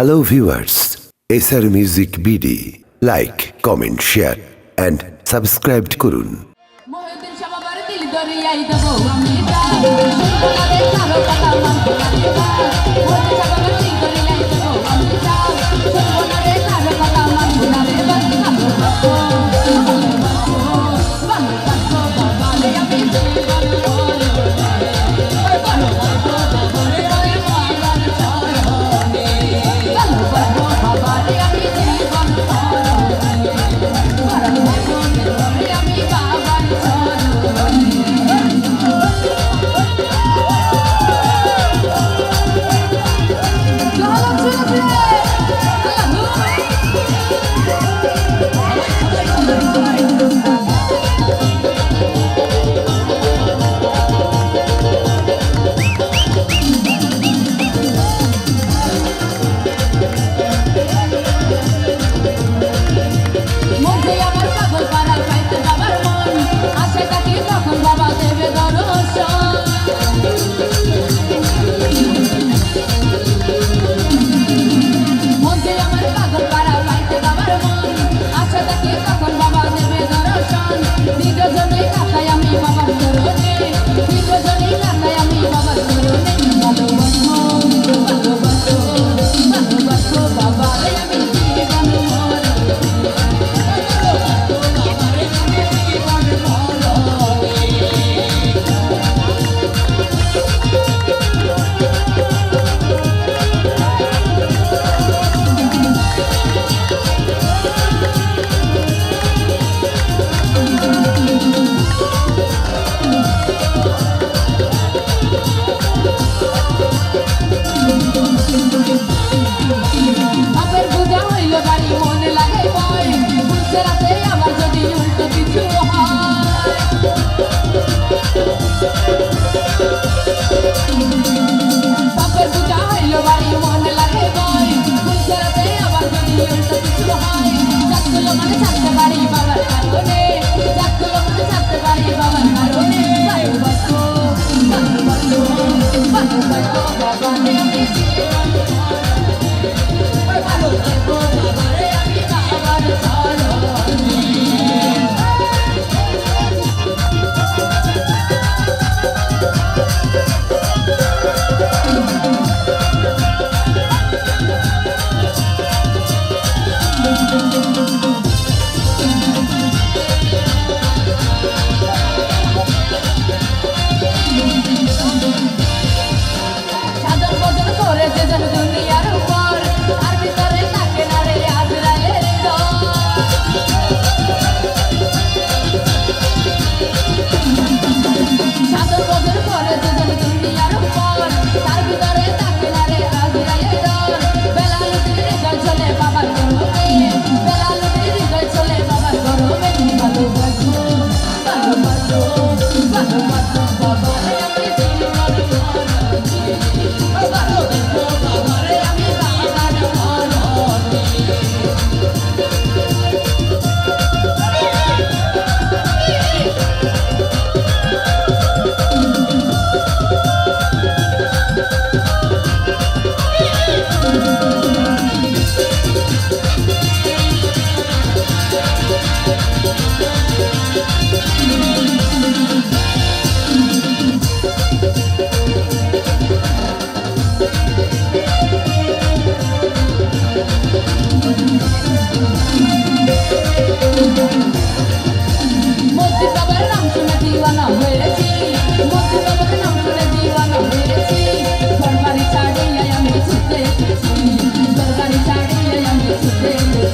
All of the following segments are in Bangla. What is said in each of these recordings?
Hello viewers SR music BD like comment share and subscribe করুন। মহিউদ্দিন বাড়িতে দরিয়াই আমি।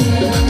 Yeah.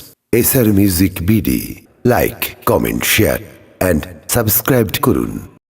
SR music BD like comment share and subscribe করুন।